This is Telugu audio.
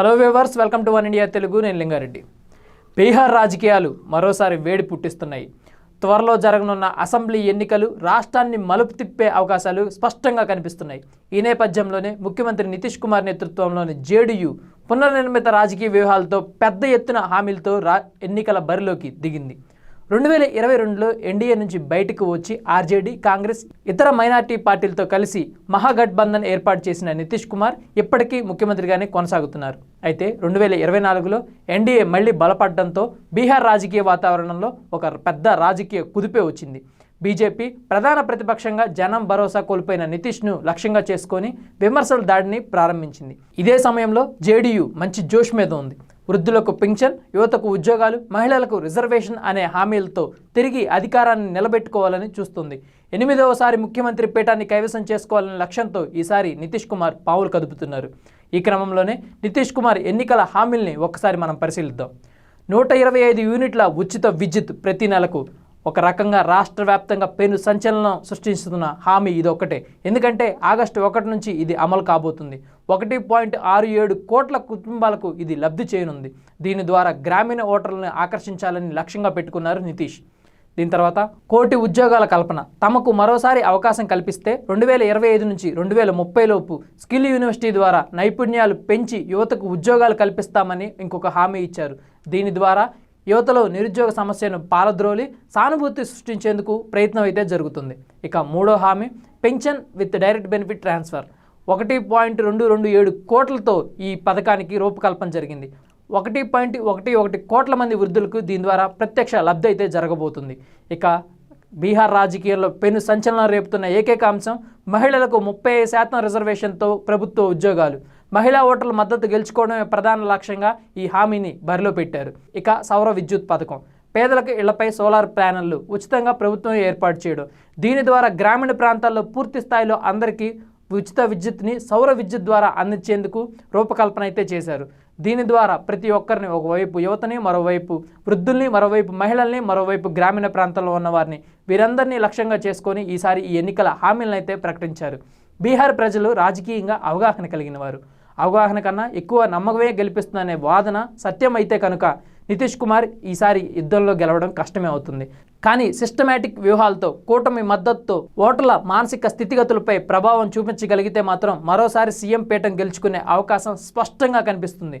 Hello viewers welcome to One India Telugu నేను లింగారెడ్డి. బీహార్ రాజకీయాలు మరోసారి వేడి పుట్టిస్తున్నాయి. త్వరలో జరగనున్న అసెంబ్లీ ఎన్నికలు రాష్ట్రాన్ని మలుపు తిప్పే అవకాశాలు స్పష్టంగా కనిపిస్తున్నాయి. ఈ నేపథ్యంలోనే ముఖ్యమంత్రి నితీష్ కుమార్ నేతృత్వంలోని జేడీయూ పునర్నిర్మిత రాజకీయ వ్యూహాలతో పెద్ద ఎత్తున హామీలతో రా ఎన్నికల బరిలోకి దిగింది. రెండు వేల ఇరవై రెండులో ఎన్డీఏ నుంచి బయటకు వచ్చి ఆర్జేడీ కాంగ్రెస్ ఇతర మైనార్టీ పార్టీలతో కలిసి మహాగఠబంధన్ ఏర్పాటు చేసిన నితీష్ కుమార్ ఇప్పటికీ ముఖ్యమంత్రిగానే కొనసాగుతున్నారు. అయితే రెండు వేల ఇరవై నాలుగులో ఎన్డీఏ మళ్ళీ బలపడడంతో బీహార్ రాజకీయ వాతావరణంలో ఒక పెద్ద రాజకీయ కుదిపే వచ్చింది. బీజేపీ ప్రధాన ప్రతిపక్షంగా జనం భరోసా కోల్పోయిన నితీష్ను లక్ష్యంగా చేసుకొని విమర్శల దాడిని ప్రారంభించింది. ఇదే సమయంలో జేడీయూ మంచి జోష్ మీద ఉంది. వృద్ధులకు పింఛన్ యువతకు ఉద్యోగాలు మహిళలకు రిజర్వేషన్ అనే హామీలతో తిరిగి అధికారాన్ని నిలబెట్టుకోవాలని చూస్తుంది. ఎనిమిదవసారి ముఖ్యమంత్రి పీఠాన్ని కైవసం చేసుకోవాలనే లక్ష్యంతో ఈసారి నితీష్ కుమార్ పావులు కదుపుతున్నారు. ఈ క్రమంలోనే నితీష్ కుమార్ ఎన్నికల హామీల్ని ఒక్కసారి మనం పరిశీలిద్దాం. నూట ఇరవై ఐదు యూనిట్ల ఉచిత విద్యుత్ ప్రతి నెలకు ఒక రకంగా రాష్ట్ర వ్యాప్తంగా పెను సంచలనం సృష్టిస్తున్న హామీ ఇది ఒకటే ఎందుకంటే ఆగస్టు ఒకటి నుంచి ఇది అమలు కాబోతుంది. ఒకటి పాయింట్ ఆరు ఏడు కోట్ల కుటుంబాలకు ఇది లబ్ధి చేయనుంది. దీని ద్వారా గ్రామీణ ఓటర్లను ఆకర్షించాలని లక్ష్యంగా పెట్టుకున్నారు నితీష్. దీని తర్వాత కోటి ఉద్యోగాల కల్పన. తమకు మరోసారి అవకాశం కల్పిస్తే రెండు వేల ఇరవై ఐదు నుంచి రెండు వేల ముప్పై లోపు స్కిల్ యూనివర్సిటీ ద్వారా నైపుణ్యాలు పెంచి యువతకు ఉద్యోగాలు కల్పిస్తామని ఇంకొక హామీ ఇచ్చారు. దీని ద్వారా యువతలో నిరుద్యోగ సమస్యను పాలద్రోలి సానుభూతి సృష్టించేందుకు ప్రయత్నం అయితే జరుగుతుంది. ఇక మూడో హామీ pension with direct benefit transfer. ఒకటి పాయింట్ రెండు రెండు ఏడు కోట్లతో ఈ పథకానికి రూపకల్పన జరిగింది. ఒకటి పాయింట్ ఒకటి ఒకటి కోట్ల మంది వృద్ధులకు దీని ద్వారా ప్రత్యక్ష లబ్ధి అయితే జరగబోతుంది. ఇక బీహార్ రాజకీయాల్లో పెను సంచలనం రేపుతున్న ఏకైక అంశం మహిళలకు ముప్పై శాతం రిజర్వేషన్తో ప్రభుత్వ ఉద్యోగాలు. మహిళా ఓటర్ల మద్దతు గెలుచుకోవడమే ప్రధాన లక్ష్యంగా ఈ హామీని బరిలో పెట్టారు. ఇక సౌర విద్యుత్ పథకం. పేదలకు ఇళ్ళపై సోలార్ ప్యానెళ్ళు ఉచితంగా ప్రభుత్వం ఏర్పాటు చేయడం. దీని ద్వారా గ్రామీణ ప్రాంతాల్లో పూర్తి స్థాయిలో అందరికీ ఉచిత విద్యుత్ని సౌర విద్యుత్ ద్వారా అందించేందుకు రూపకల్పన అయితే చేశారు. దీని ద్వారా ప్రతి ఒక్కరిని ఒకవైపు యువతని మరోవైపు వృద్ధుల్ని మరోవైపు మహిళల్ని మరోవైపు గ్రామీణ ప్రాంతంలో ఉన్నవారిని వీరందరినీ లక్ష్యంగా చేసుకొని ఈసారి ఈ ఎన్నికల హామీలను అయితే ప్రకటించారు. బీహార్ ప్రజలు రాజకీయంగా అవగాహన కలిగిన వారు. అవగాహన కన్నా ఎక్కువ నమ్మకమే గెలిపిస్తుందనే వాదన సత్యమైతే కనుక నితీష్ కుమార్ ఈసారి యుద్ధంలో గెలవడం కష్టమే అవుతుంది. కానీ సిస్టమేటిక్ వ్యూహాలతో కూటమి మద్దతుతో ఓటర్ల మానసిక స్థితిగతులపై ప్రభావం చూపించగలిగితే మాత్రం మరోసారి సీఎం పీఠం గెలుచుకునే అవకాశం స్పష్టంగా కనిపిస్తుంది.